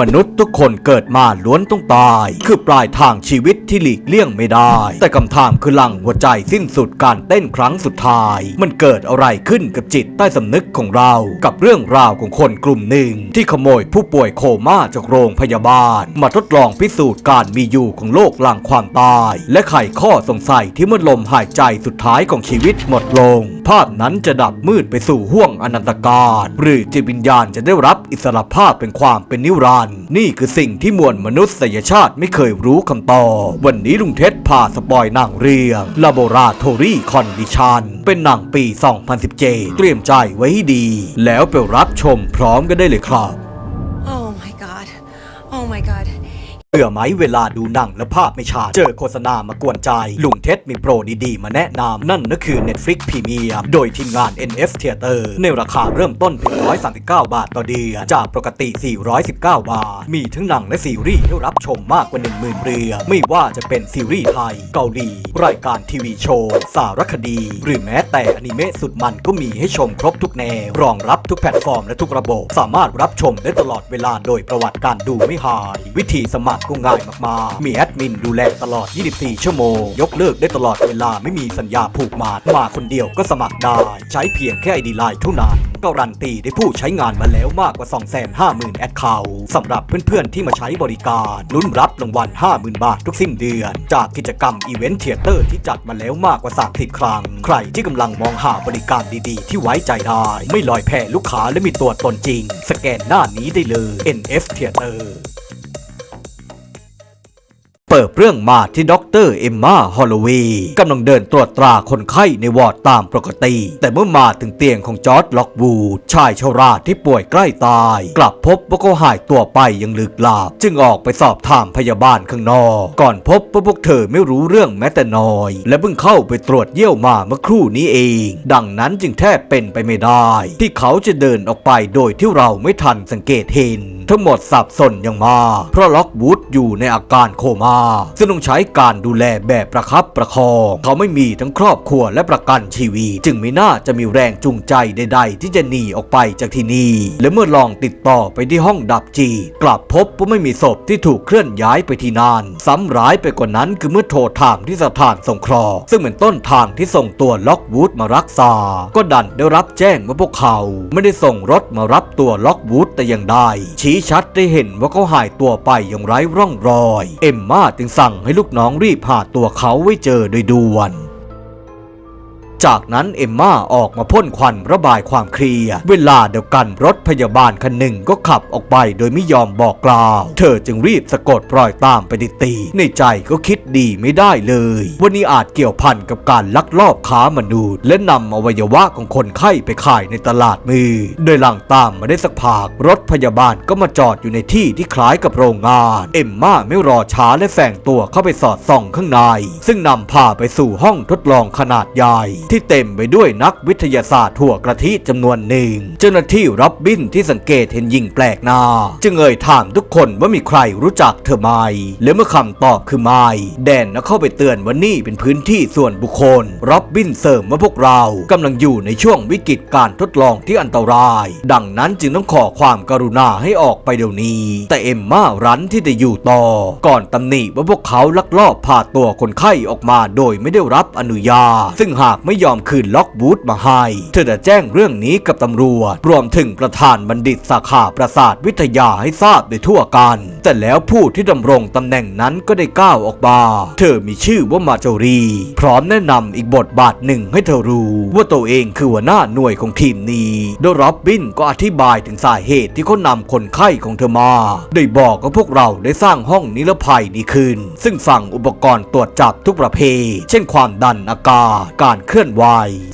มนุษย์ทุกคนเกิดมาล้วนต้องตาย คือปลายทางชีวิตที่หลีกเลี่ยงไม่ได้ แต่คำถามคือหลังหัวใจสิ้นสุดการเต้นครั้งสุดท้าย มันเกิดอะไรขึ้นกับจิตใต้สำนึกของเรา กับเรื่องราวของคนกลุ่มหนึ่ง ที่ขโมยผู้ป่วยโคม่าจากโรงพยาบาล มาทดลองพิสูจน์การมีอยู่ของโลกหลังความตาย และไขข้อสงสัยที่เมื่อลมหายใจสุดท้ายของชีวิตหมดลง ภาพนั้นจะดับมืดไปสู่ห้วงอนันตการหรือจิตวิญญาณจะได้รับอิสรภาพเป็นความเป็นนิรันดร์นี่คือสิ่งที่มวลมนุษยชาติไม่เคยรู้คำตอบวันนี้ลุงเท็ดพาสปอยหนังเรื่อง Laboratory Condition เป็นหนังปี 2017 เตรียมใจไว้ให้ดี แล้วไปรับชมพร้อมกันได้เลยครับ Oh my god. Oh my god. เบื่อไหมเวลาดูหนังแล้วภาพไม่ชัดเจอโฆษณามากวนใจ ลุงเท็ดมีโปรดีๆ มาแนะนำ นั่นก็คือ Netflix Premium โดยทีมงาน NF Theater ในราคาเริ่มต้นเพียง139 บาทต่อเดือนจากปกติ 419 บาท มีทั้งหนังและซีรีส์ให้รับชมมากกว่า 10,000 เรื่องไม่ว่าจะเป็นซีรีส์ไทย เกาหลี รายการทีวีโชว์ สารคดี หรือแม้แต่อนิเมะสุดมันก็มีให้ชมครบทุกแนว รองรับทุกแพลตฟอร์มและทุกระบบ สามารถรับชมได้ตลอดเวลาโดยประวัติการดูไม่หาย วิธีสมัครก็ง่ายมากๆ มีแอดมินดูแลตลอด 24 ชั่วโมง ยกเลิกได้ตลอดเวลาไม่มีสัญญาผูกมัดมาคนเดียวก็สมัครได้ ใช้เพียงแค่ไอดีไลน์เท่านั้นการันตีได้ผู้ใช้งานมาแล้วมากกว่า 250,000 แอดเคาท์สำหรับเพื่อนๆ ที่มาใช้บริการลุ้นรับรางวัล 50,000 บาททุกสิ้นเดือน จากกิจกรรมอีเวนต์เทเตอร์ที่จัดมาแล้วมากกว่า 30 ครั้ง ใครที่กำลังมองหาบริการดีๆ ที่ไว้ใจได้ ไม่ลอยแพลูกค้าและมีตัวตนจริง สแกนหน้านี้ได้เลย NF Theater เปิดเรื่องมาที่ด็อกเตอร์เอมมาฮอลโลวีย์กำลังเดินตรวจตราคนไข้ในวอร์ดตามปกติ แต่เมื่อมาถึงเตียงของจอร์ดล็อกวูดชายชราที่ป่วยใกล้ตาย กลับพบว่าเขาหายตัวไปอยังลึกลับ จึงออกไปสอบถามพยาบาลข้างนอก ก่อนพบว่าพวกเธอไม่รู้เรื่องแม้แต่น้อย และเพิ่งเข้าไปตรวจเยี่ยวมาเมื่อครู่นี้เอง ดังนั้นจึงแทบเป็นไปไม่ได้ ที่เขาจะเดินออกไปโดยที่เราไม่ทันสังเกตเห็น ทั้งหมดสับสนอย่างมากเพราะล็อกวูดอยู่ในอาการโคม่าซึ่งต้องใช้การดูแลแบบประคับประคอง เขาไม่มีทั้งครอบครัวและประกันชีวิตจึงไม่น่าจะมีแรงจูงใจใด ๆ ที่จะหนีออกไปจากที่นี่ และเมื่อลองติดต่อไปที่ห้องดับจี กลับพบว่าไม่มีศพที่ถูกเคลื่อนย้ายไปที่นั่นซ้ำร้ายไปกว่านั้นคือเมื่อโทรถามที่สถานสงเคราะห์ซึ่งเป็นต้นทางที่ส่งตัวล็อกวูดมารักษา ก็ดันได้รับแจ้งว่าพวกเขา ไม่ได้ส่งรถมารับตัวล็อกวูดแต่อย่างใดชี้ชัดได้เห็นว่าเขาหายตัวไปอย่างไร้ร่องรอย เอ็มมาจึงสั่งให้ลูกน้องรีบพาตัวเขาไว้เจอโดยด่วน จากนั้นเอมม่าออกมาพ่นควันระบายความเครียดเวลาเดียวกันรถพยาบาลคันหนึ่งก็ขับออกไปโดยไม่ยอมบอกกล่าว เธอจึงรีบสะกดรอยตามไปติดตีในใจก็คิดดีไม่ได้เลยว่านี่อาจเกี่ยวพันกับการลักลอบค้ามนุษย์ และนำอวัยวะของคนไข้ไปขายในตลาดมือ โดยหลังตามมาได้สักพักรถพยาบาลก็มาจอดอยู่ในที่ที่คล้ายกับโรงงาน เอมม่าไม่รอช้าและแฝงตัวเข้าไปสอดส่องข้างใน ซึ่งนำพาไปสู่ห้องทดลองขนาดใหญ่ที่เต็มไปด้วยนักวิทยาศาสตร์ถั่วกระทิจำนวนหนึ่ง เจ้าหน้าที่รับบินที่สังเกตเห็นยิงแปลกหน้า จึงเอ่ยถามทุกคนว่ามีใครรู้จักเธอไหมและเมื่อคำตอบคือไม่แดนนะเข้าไปเตือนว่านี่เป็นพื้นที่ส่วนบุคคล รับบินเสริมว่าพวกเรากำลังอยู่ในช่วงวิกฤตการทดลองที่อันตราย ดังนั้นจึงต้องขอความกรุณาให้ออกไปเดี๋ยวนี้ แต่เอ็มม่ารั้นที่จะอยู่ต่อ ก่อนตำหนิว่าพวกเขาลักลอบพาตัวคนไข้ออกมาโดยไม่ได้รับอนุญาตซึ่งหากไม่ยอมคืนล็อกบูธมาให้ เธอจะแจ้งเรื่องนี้กับตำรวจ รวมถึงประธานบัณฑิตสาขาประสาทวิทยาให้ทราบโดยทั่วกัน แต่แล้วผู้ที่ดำรงตำแหน่งนั้นก็ได้ก้าวออกมา เธอมีชื่อว่ามาจรี พร้อมแนะนำอีกบทบาทหนึ่งให้เธอรู้ ว่าตัวเองคือหัวหน้าหน่วยของทีมนี้โดยร็อบบินก็อธิบายถึงสาเหตุที่เขานำคนไข้ของเธอมาโดยบอกว่าพวกเราได้สร้างห้องนิรภัยนี้ขึ้น ซึ่งสั่งอุปกรณ์ตรวจจับทุกประเภท เช่นความดันอากาศการเคลื่อนไหว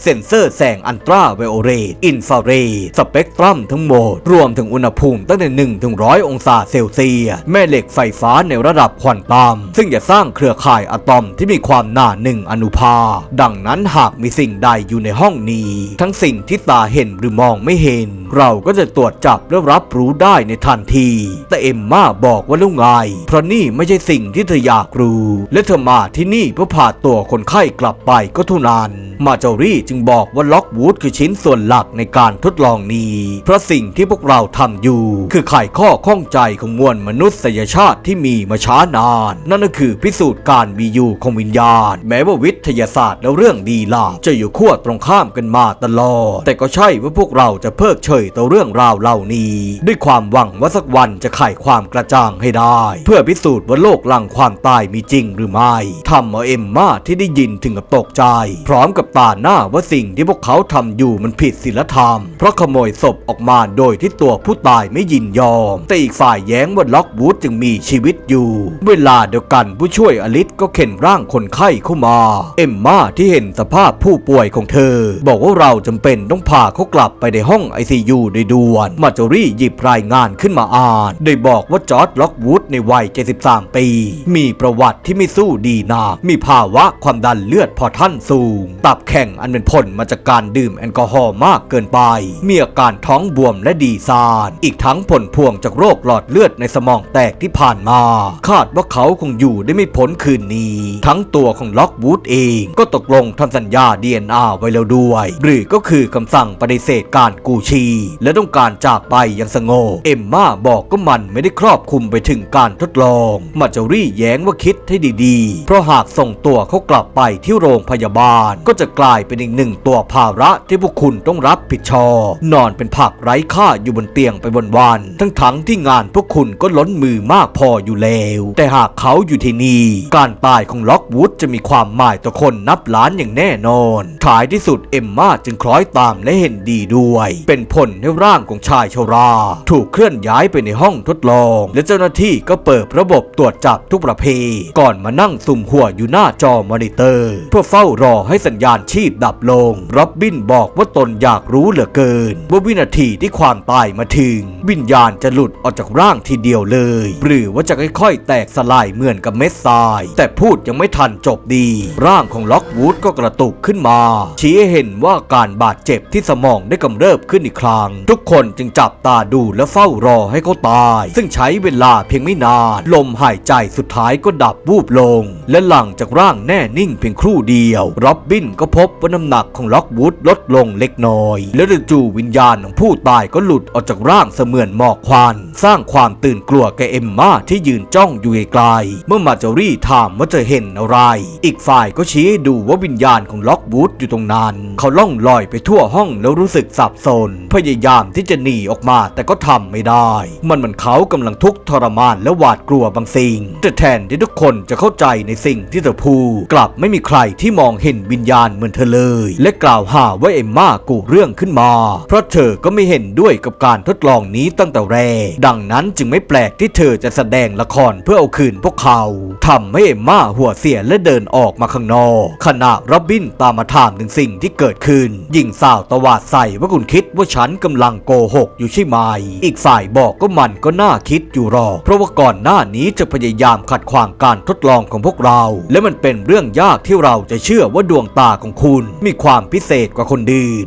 เซ็นเซอร์แสงอันตราไวโอเรตอินฟราเรดสเปกตรัมทั้งหมด รวมถึงอุณหภูมิตั้งแต่1ถึง100 องศาเซลเซียสแม่เหล็กไฟฟ้าในระดับควอนตัมซึ่งจะสร้างเครือข่ายอะตอมที่มีความหนาหนึ่งอนุภาคดังนั้นหากมีสิ่งใดอยู่ในห้องนี้ ทั้งสิ่งที่ตาเห็นหรือมองไม่เห็น เราก็จะตรวจจับและรับรู้ได้ในทันที แต่เอ็มมาบอกว่าลูกไง เพราะนี่ไม่ใช่สิ่งที่เธออยากรู้ และเธอมาที่นี่เพื่อพาตัวคนไข้กลับไปก็เท่านั้นมาจอรี่จึงบอกว่าล็อกวูดคือชิ้นส่วนหลักในการทดลองนี้ เพราะสิ่งที่พวกเราทำอยู่ คือไขข้อข้องใจของมวลมนุษยชาติที่มีมาช้านาน นั่นก็คือพิสูจน์การมีอยู่ของวิญญาณ แม้ว่าวิทยาศาสตร์และเรื่องดีลาจะอยู่ขั้วตรงข้ามกันมาตลอด แต่ก็ใช่ว่าพวกเราจะเพิกเฉยต่อเรื่องราวเหล่านี้ ด้วยความหวังว่าสักวันจะไขความกระจ่างให้ได้ เพื่อพิสูจน์ว่าโลกหลังความตายมีจริงหรือไม่ทำเอาเอ็มมาที่ได้ยินถึงกับตกใจ พร้อมกับตาหน้าว่าสิ่งที่พวกเขาทำอยู่มันผิดศีลธรรม เพราะขโมยศพออกมาโดยที่ตัวผู้ตายไม่ยินยอม แต่อีกฝ่ายแย้งว่าล็อกวูดจึงมีชีวิตอยู่ เวลาเดียวกันผู้ช่วยอลิสก็เข็นร่างคนไข้เข้ามา เอ็มมาที่เห็นสภาพผู้ป่วยของเธอ บอกว่าเราจำเป็นต้องพาเขากลับไปในห้อง ICU โดยด่วนมาจอรี่หยิบรายงานขึ้นมาอ่านโดยบอกว่าจอร์ดล็อกวูดในวัย 73 ปี มีประวัติที่ไม่สู้ดีนักมีภาวะความดันเลือดพอท่านสูง ตับแข็งอันเป็นผลมาจากการดื่มแอลกอฮอล์มากเกินไป มีอาการท้องบวมและดีซาน อีกทั้งผลพวงจากโรคหลอดเลือดในสมองแตกที่ผ่านมา คาดว่าเขาคงอยู่ได้ไม่พ้นคืนนี้ ทั้งตัวของล็อกวูดเอง ก็ตกลงทำสัญญา DNA ไว้แล้วด้วย หรือก็คือคำสั่งปฏิเสธการกู้ชี และต้องการจากไปอย่างสงบเอ็มมาบอกก็มันไม่ได้ครอบคลุมไปถึงการทดลอง มาจารี่แย้งว่าคิดให้ดีๆ เพราะหากส่งตัวเขากลับไปที่โรงพยาบาลก็จะกลายเป็นอีกหนึ่งตัวภาระที่พวกคุณต้องรับผิดชอบ นอนเป็นผักไร้ค่าอยู่บนเตียงไปวันๆทั้งๆที่งานพวกคุณก็ล้นมือมากพออยู่แล้ว แต่หากเขาอยู่ที่นี่ การตายของล็อกวูดจะมีความหมายต่อคนนับล้านอย่างแน่นอนท้ายที่สุดเอ็มมาจึงคล้อยตามและเห็นดีด้วย เป็นผลให้ร่างของชายชรา ถูกเคลื่อนย้ายไปในห้องทดลอง และเจ้าหน้าที่ก็เปิดระบบตรวจจับทุกประเภทก่อนมานั่งสุ่มหัวอยู่หน้าจอมอนิเตอร์ เพื่อเฝ้ารอให้สัญญาณชีพดับลงร็อบบินบอกว่าตนอยากรู้เหลือเกิน ว่าวินาทีที่ความตายมาถึง วิญญาณจะหลุดออกจากร่างทีเดียวเลย หรือว่าจะค่อยๆ แตกสลายเหมือนกับเม็ดทราย แต่พูดยังไม่ทันจบดี ร่างของล็อกวูดก็กระตุกขึ้นมา ชี้ให้เห็นว่าการบาดเจ็บที่สมองได้กำเริบขึ้นอีกครั้ง ทุกคนจึงจับตาดูและเฝ้ารอให้เขาตาย ซึ่งใช้เวลาเพียงไม่นาน ลมหายใจสุดท้ายก็ดับวูบลง และหลังจากร่างแน่นิ่งเพียงครู่เดียว ร็อบบินก็พบว่าน้ำหนักของล็อกวูดลดลงเล็กน้อย และจู่วิญญาณของผู้ตายก็หลุดออกจากร่างเสมือนหมอกควันสร้างความตื่นกลัวแก่เอ็มมาที่ยืนจ้องอยู่ไกลเมื่อมาจารี่ถามว่าจะเห็นอะไร อีกฝ่ายก็ชี้ให้ดูว่าวิญญาณของล็อกวูดอยู่ตรงนั้น เขาล่องลอยไปทั่วห้องแล้วรู้สึกสับสน พยายามที่จะหนีออกมาแต่ก็ทำไม่ได้ มันเหมือนเขากำลังทุกข์ทรมานและหวาดกลัวบางสิ่งแต่แทนที่ทุกคนจะเข้าใจในสิ่งที่เธอพูดกลับไม่มีใครที่มองเห็นวิญญาณเหมือนเธอเลย และกล่าวหาว่าเอ็มมากูเรื่องขึ้นมา เพราะเธอก็ไม่เห็นด้วยกับการทดลองนี้ตั้งแต่แรก ดังนั้นจึงไม่แปลกที่เธอจะแสดงละครเพื่อเอาคืนพวกเขาทำให้เอ็มมาหัวเสียและเดินออกมาข้างนอกขณะร็อบบินตามมาถามถึงสิ่งที่เกิดขึ้น หญิงสาวตวาดใส่ว่าคุณคิดว่าฉันกำลังโกหกอยู่ใช่ไหม อีกฝ่ายบอกก็มันก็น่าคิดอยู่หรอกเพราะว่าก่อนหน้านี้จะพยายามขัดขวางการทดลองของพวกเรา และมันเป็นเรื่องยากที่เราจะเชื่อว่าดวงตาของคุณมีความพิเศษกว่าคนอื่น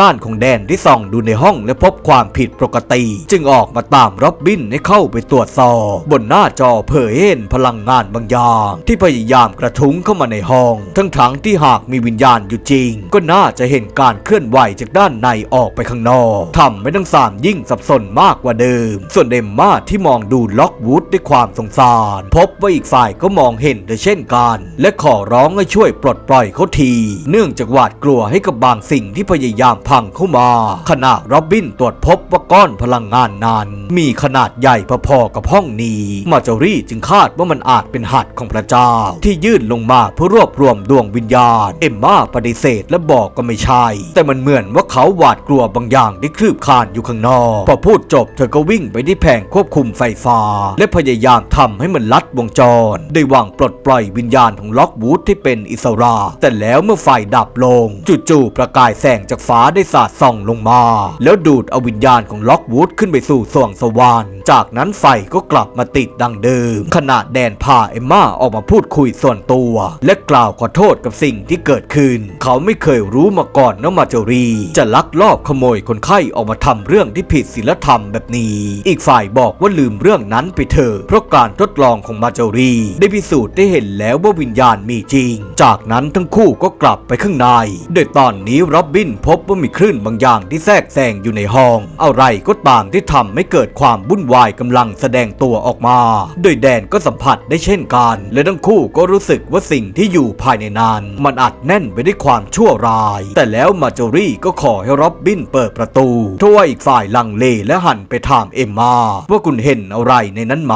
ด้านของแดนที่ส่องดูในห้องและพบความผิดปกติ จึงออกมาตามร็อบบินให้เข้าไปตรวจสอบบนหน้าจอเผยเห็นพลังงานบางอย่าง ที่พยายามกระทุ้งเข้ามาในห้อง ทั้งทั้งที่หากมีวิญญาณอยู่จริง ก็น่าจะเห็นการเคลื่อนไหวจากด้านในออกไปข้างนอกทำให้ทั้งสามยิ่งสับสนมากกว่าเดิม ส่วนเดมมาที่มองดูล็อกวูดด้วยความสงสาร พบว่าอีกฝ่ายก็มองเห็นด้วยเช่นกัน และขอร้องให้ช่วยปลดปล่อยเขาที เนื่องจากหวาดกลัวให้กับบางสิ่งที่พยายามพังเข้ามาขณะร็อบบินตรวจพบว่าก้อนพลังงานนั้น มีขนาดใหญ่พอๆกับห้องนี้ มาจารี่จึงคาดว่ามันอาจเป็นหัตถ์ของพระเจ้า ที่ยื่นลงมาเพื่อรวบรวมดวงวิญญาณ เอ็มมาปฏิเสธและบอกก็ไม่ใช่ แต่มันเหมือนว่าเขาหวาดกลัวบางอย่างที่คลืบคลานอยู่ข้างนอก พอพูดจบเธอก็วิ่งไปที่แผงควบคุมไฟฟ้า และพยายามทำให้มันลัดวงจรโดยหวังปลดปล่อยวิญญาณของล็อกวูดที่เป็นอิสระ แต่แล้วเมื่อไฟดับลง จู่ๆประกายแสงจากฟ้าได้สาดส่องลงมา แล้วดูดเอาวิญญาณของล็อกวูดขึ้นไปสู่สวงสวรรค์จากนั้นไฟก็กลับมาติดดังเดิม ขณะแดนพาเอมมาออกมาพูดคุยส่วนตัว และกล่าวขอโทษกับสิ่งที่เกิดขึ้น เขาไม่เคยรู้มาก่อนนะมาจรี จะลักลอบขโมยคนไข้ออกมาทำเรื่องที่ผิดศีลธรรมแบบนี้ อีกฝ่ายบอกว่าลืมเรื่องนั้นไปเถอะเพราะการทดลองของมาจรี ได้พิสูจน์ได้เห็นแล้วว่าวิญญาณมีจริง จากนั้นทั้งคู่ก็กลับไปข้างในโดยตอนนี้ร็อบบินพบว่ามีคลื่นบางอย่างที่แทรกแซงอยู่ในห้อง อะไรก็ตามที่ทำให้เกิดความวุ่นวายกำลังแสดงตัวออกมา โดยแดนก็สัมผัสได้เช่นกัน และทั้งคู่ก็รู้สึกว่าสิ่งที่อยู่ภายในนั้นมันอัดแน่นไปด้วยความชั่วร้าย แต่แล้วมาจอรี่ก็ขอให้ร็อบบินเปิดประตูทว่าอีกฝ่ายลังเลและหันไปถามเอมมาว่าคุณเห็นอะไรในนั้นไหม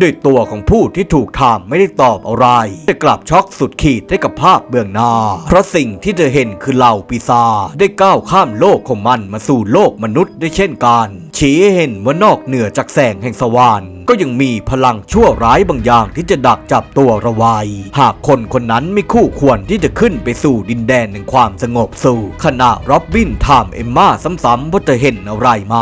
โดยตัวของผู้ที่ถูกถามไม่ได้ตอบอะไร แต่กลับช็อกสุดขีดให้กับภาพเบื้องหน้า เพราะสิ่งที่เธอเห็นคือเหล่าปีศาจได้ก้าวข้ามโลกของมันมาสู่โลกมนุษย์ได้เช่นกันชี้ให้เห็นว่านอกเหนือจากแสงแห่งสวรรค์ก็ยังมีพลังชั่วร้ายบางอย่างที่จะดักจับตัวราไว้หากคนคนนั้นไม่คู่ควรที่จะขึ้นไปสู่ดินแดนแห่งความสงบสุขขณะร็อบบินถามเอมมาซ้ำๆว่าเธอเห็นอะไรไหม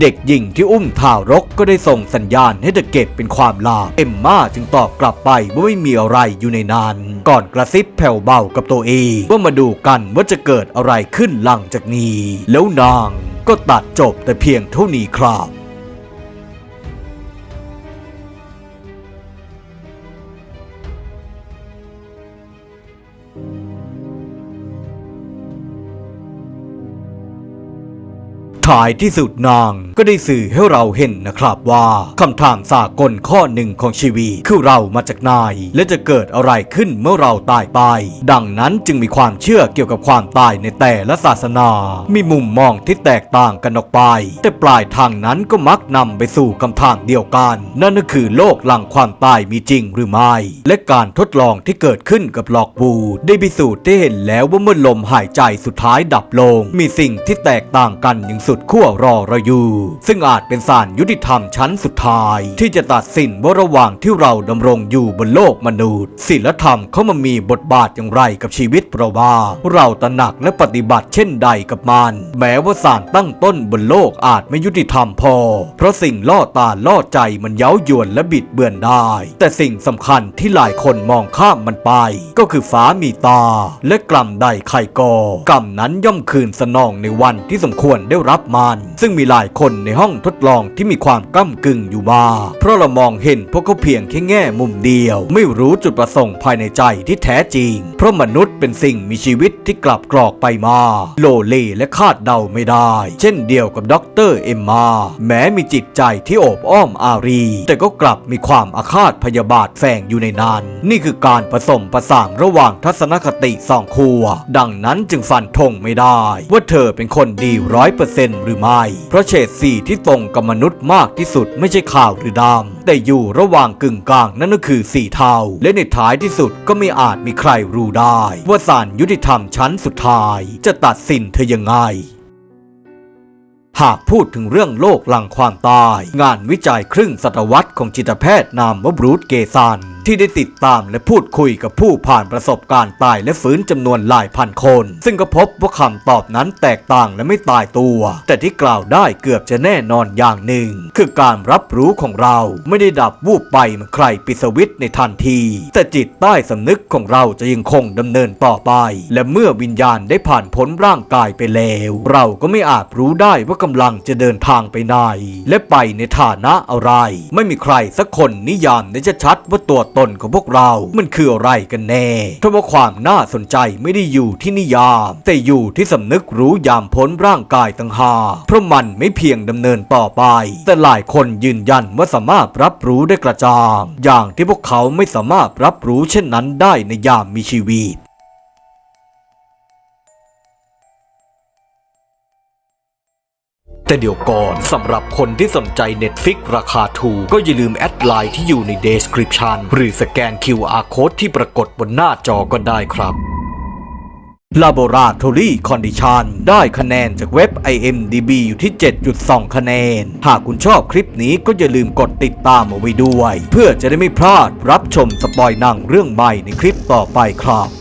เด็กหญิงที่อุ้มทารกก็ได้ส่งสัญญาณให้เธอเก็บเป็นความลับเอมมาจึงตอบกลับไปว่าไม่มีอะไรอยู่ในนั้น ก่อนกระซิบแผ่วเบากับตัวเองว่ามาดูกันว่าจะเกิดอะไรขึ้นหลังจากนี้ แล้วนางก็ตัดจบแต่เพียงเท่านี้ครับ ท้ายที่สุดนาง ก็ได้สื่อให้เราเห็นนะครับว่าคำถามสากลข้อหนึ่งของชีวิตคือเรามาจากไหนและจะเกิดอะไรขึ้นเมื่อเราตายไป ดังนั้นจึงมีความเชื่อเกี่ยวกับความตายในแต่ละศาสนา มีมุมมองที่แตกต่างกันออกไป แต่ปลายทางนั้นก็มักนำไปสู่คำถามเดียวกัน นั่นก็คือโลกหลังความตายมีจริงหรือไม่ และการทดลองที่เกิดขึ้นกับหลอกบูดได้พิสูจน์ได้เห็นแล้วว่าเมื่อลมหายใจสุดท้ายดับลง มีสิ่งที่แตกต่างกันอย่างสุดขั้วรอเราอยู่ ซึ่งอาจเป็นศาลยุติธรรมชั้นสุดท้าย ที่จะตัดสินว่าระหว่างที่เราดำรงอยู่บนโลกมนุษย์ศีลธรรมเขามามีบทบาทอย่างไรกับชีวิตเราบ้างเราตระหนักและปฏิบัติเช่นใดกับมัน แม้ว่าศาลตั้งต้นบนโลกอาจไม่ยุติธรรมพอ เพราะสิ่งล่อตาล่อใจมันเย้ายวนและบิดเบือนได้ แต่สิ่งสำคัญที่หลายคนมองข้ามมันไป ก็คือฟ้ามีตา และกล่ำใดไข่กอกรรมนั้นย่อมคืนสนองในวันที่สมควรได้รับมันซึ่งมีหลายคนในห้องทดลองที่มีความก้ากึ่งอยู่มา เพราะเรามองเห็นพวกเขาเพียงแค่แง่มุมเดียว ไม่รู้จุดประสงค์ภายในใจที่แท้จริง เพราะมนุษย์เป็นสิ่งมีชีวิตที่กลับกรอกไปมา โลเลและคาดเดาไม่ได้ เช่นเดียวกับด็อกเตอร์เอ็มมาแม้มีจิตใจที่โอบอ้อมอารี แต่ก็กลับมีความอาฆาตพยาบาทแฝงอยู่ในนั้น นี่คือการผสมผสานระหว่างทัศนคติสองขั้วดังนั้นจึงฟันธงไม่ได้ ว่าเธอเป็นคนดีร้อยเปอร์เซ็นต์หรือไม่ เพราะเฉดสีที่ตรงกับมนุษย์มากที่สุดไม่ใช่ขาวหรือดำ แต่อยู่ระหว่างกึ่งกลางนั่นก็คือสีเทา และในท้ายที่สุดก็ไม่อาจมีใครรู้ได้ ว่าศาลยุติธรรมชั้นสุดท้าย จะตัดสินเธอยังไงหากพูดถึงเรื่องโลกหลังความตาย งานวิจัยครึ่งศตวรรษของจิตแพทย์นามว่าบรูซเกซันที่ได้ติดตามและพูดคุยกับผู้ผ่านประสบการณ์ตายและฟื้นจำนวนหลายพันคน ซึ่งก็พบว่าคำตอบนั้นแตกต่างและไม่ตายตัว แต่ที่กล่าวได้เกือบจะแน่นอนอย่างหนึ่ง คือการรับรู้ของเราไม่ได้ดับวูบไปเหมือนใครปิดสวิตช์ในทันที แต่จิตใต้สำนึกของเราจะยังคงดำเนินต่อไป และเมื่อวิญญาณได้ผ่านพ้นร่างกายไปแล้ว เราก็ไม่อาจรู้ได้ว่ากำลังจะเดินทางไปไหนและไปในฐานะอะไร ไม่มีใครสักคนนิยามได้ชัดว่าตัวตนของพวกเรามันคืออะไรกันแน่เพราะว่าความน่าสนใจไม่ได้อยู่ที่นิยาม แต่อยู่ที่สำนึกรู้ยามพ้นร่างกายต่างหากเพราะมันไม่เพียงดำเนินต่อไป แต่หลายคนยืนยันว่าสามารถรับรู้ได้กระจ่าง อย่างที่พวกเขาไม่สามารถรับรู้เช่นนั้นได้ในยามมีชีวิต แต่เดี๋ยวก่อนสำหรับคนที่สนใจ Netflix ราคาถูกก็อย่าลืมแอดไลน์ที่อยู่ใน Description หรือสแกน QR Code ที่ปรากฏบนหน้าจอก็ได้ครับ Laboratory Condition ได้คะแนนจากเว็บ IMDB อยู่ที่ 7.2 คะแนน หากคุณชอบคลิปนี้ก็อย่าลืมกดติดตามเอาไว้ด้วย เพื่อจะได้ไม่พลาดรับชมสปอยหนังเรื่องใหม่ในคลิปต่อไปครับ